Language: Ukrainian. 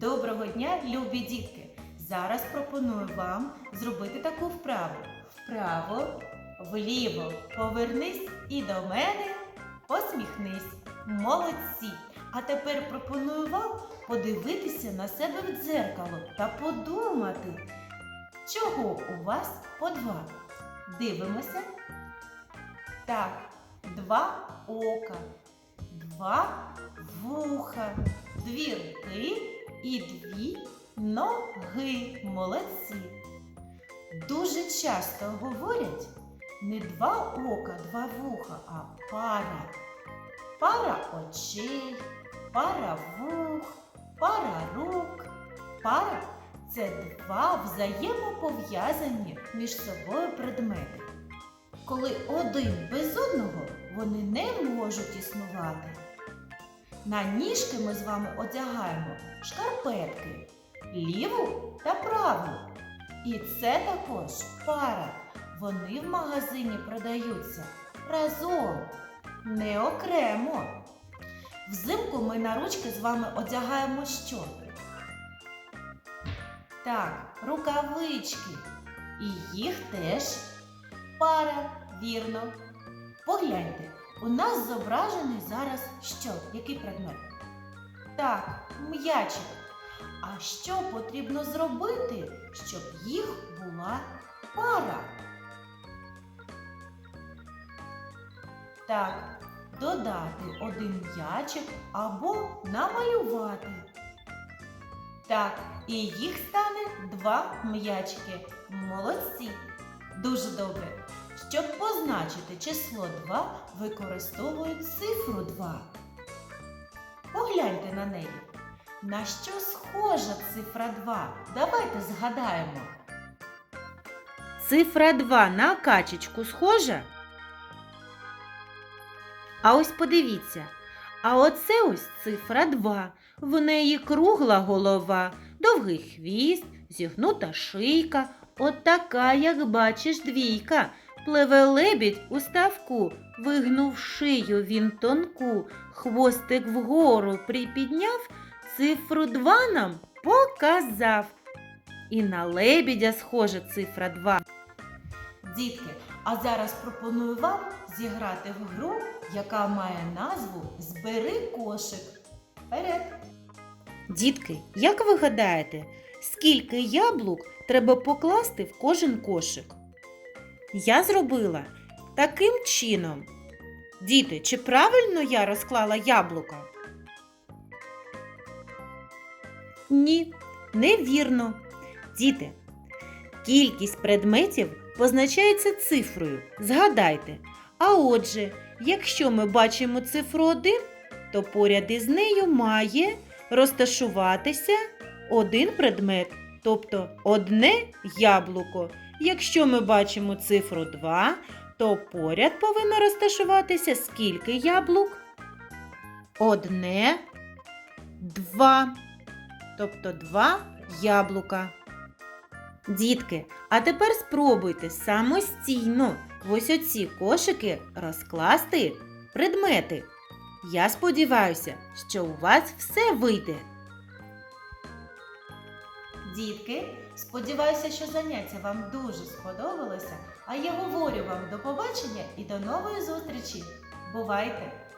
Доброго дня, любі дітки! Зараз пропоную вам зробити таку вправу. Вправо, вліво, повернись і до мене посміхнись. Молодці! А тепер пропоную вам подивитися на себе в дзеркало та подумати, чого у вас по два. Дивимося. Так, два ока, два вуха, дві і дві ноги. Молодці. Дуже часто говорять не два ока, два вуха, а пара. Пара очей, пара вух, пара рук. Пара це два взаємопов'язані між собою предмети. Коли один без одного вони не можуть існувати. На ніжки ми з вами одягаємо шкарпетки ліву та праву. І це також пара. Вони в магазині продаються разом, не окремо. Взимку ми на ручки з вами одягаємо що? Так, рукавички. І їх теж пара, вірно. Погляньте, у нас зображений зараз що? Який предмет? Так, м'ячик. А що потрібно зробити, щоб їх була пара? Так, додати один м'ячик або намалювати. Так, і їх стане два м'ячики. Молодці. Дуже добре. Щоб позначити число 2, використовують цифру 2. Погляньте на неї. На що схожа цифра 2? Давайте згадаємо. Цифра 2 на качечку схожа? А ось подивіться. А оце ось цифра 2. В неї кругла голова, довгий хвіст, зігнута шийка. От як бачиш, двійка. Пливе лебідь у ставку, вигнув шию він тонку, хвостик вгору припідняв, цифру 2 нам показав. І на лебідя схожа цифра 2. Дітки, а зараз пропоную вам зіграти в гру, яка має назву Збери кошик. Вперед! Дітки, як ви гадаєте, скільки яблук треба покласти в кожен кошик? Я зробила таким чином. Діти, чи правильно я розклала яблука? Ні, невірно. Діти, кількість предметів позначається цифрою. Згадайте. А отже, якщо ми бачимо цифру 1, то поряд із нею має розташуватися один предмет, тобто одне яблуко. Якщо ми бачимо цифру 2, то поряд повинно розташуватися скільки яблук? Одне, два. Тобто два яблука. Дітки, а тепер спробуйте самостійно ось оці кошики розкласти предмети. Я сподіваюся, що у вас все вийде. Дітки, сподіваюся, що заняття вам дуже сподобалося, а я говорю вам до побачення і до нової зустрічі. Бувайте!